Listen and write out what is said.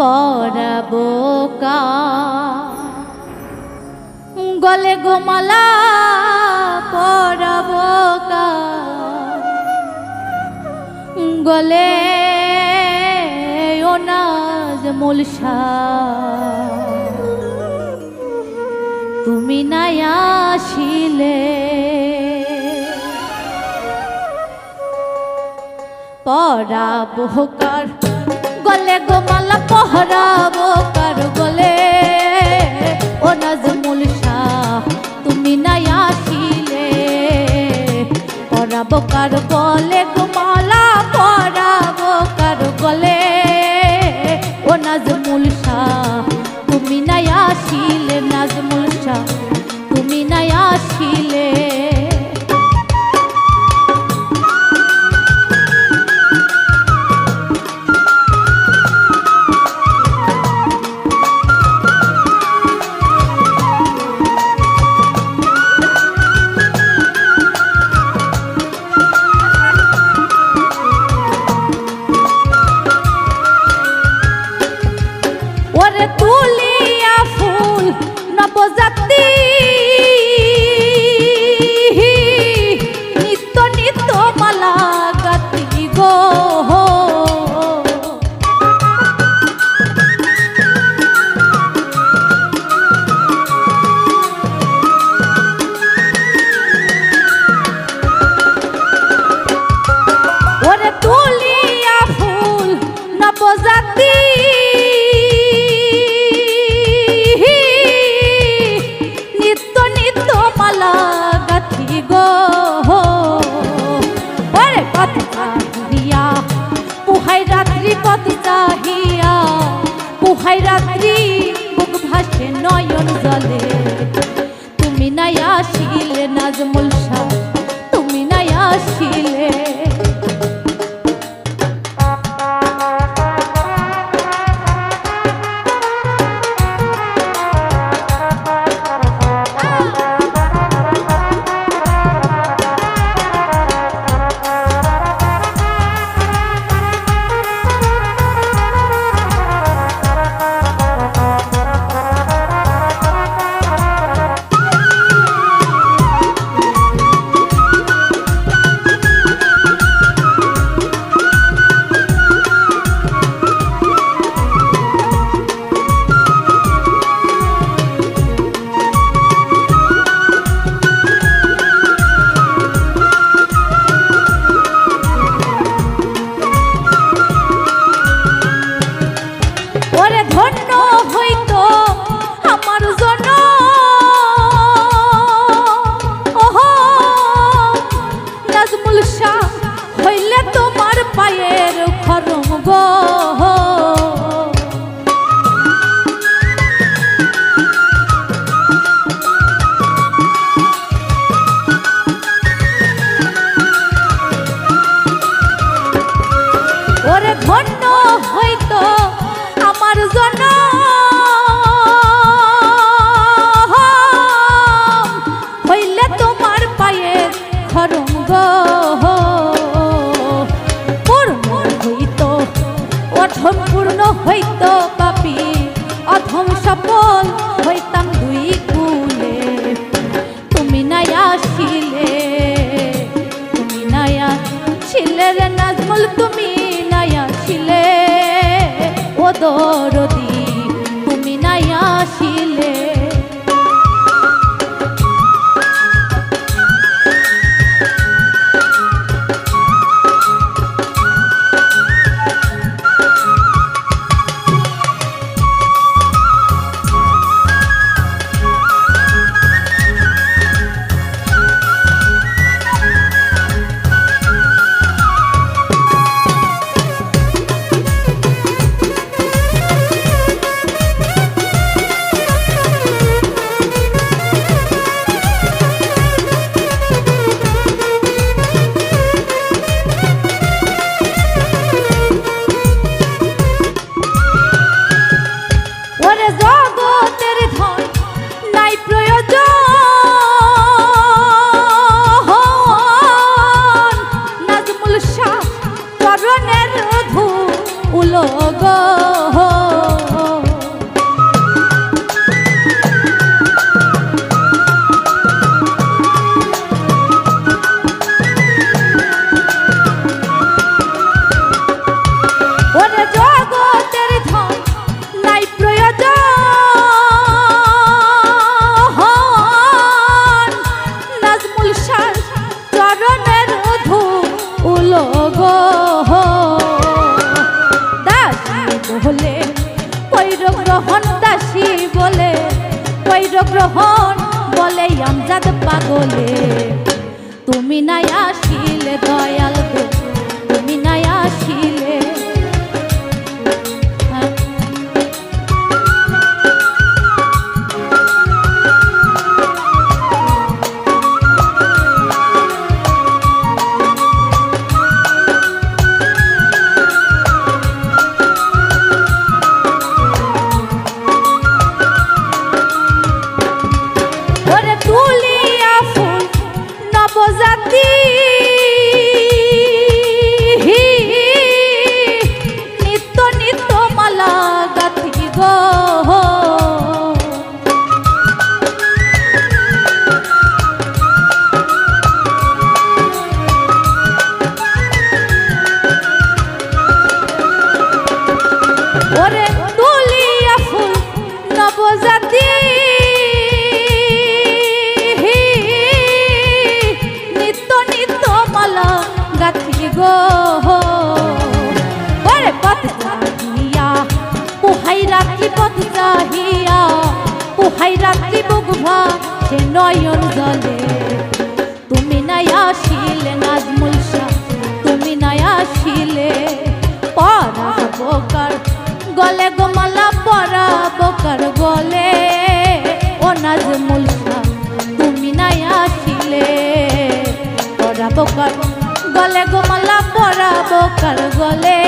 পরাবো গলে গোমালা পরাবো গলে ওনাজ মুলসা। তুমি নাই আসিলে। পরাবো গলে গোমালা পহরাবো কার গলে? ও নাজমুল শাহ, তুমি নাই আসিলে? পরাবো কার গলে গোমালা পরাবো নিত্য মালা গাথি গো। অধম পূর্ণ হইত পাপি। অধম সফল হইতাম দুই কুলে। তুমি নাই আসিলে, তুমি নাই আসিলে রে নাজমুল, তুমি নাই আসিলে। ও দরদি বিশ্বাস চরণের ধু উলোগ দাস বলে কৈর বলে কৈর গ্রহণ বলে আমজাদ তুমি নাই পুহাই রাখি বুকভা সে নয়ন জলে। তুমি নাই আসিলে নাজমুল শাহ, তুমি নাই আসিলে পরা বোকার গলে গোমালা পরা বোকার গলে। ও নাজমুল শাহ, তুমি নাই আসিলে পরা বোকার গলে গোমালা পরা বোকার গলে।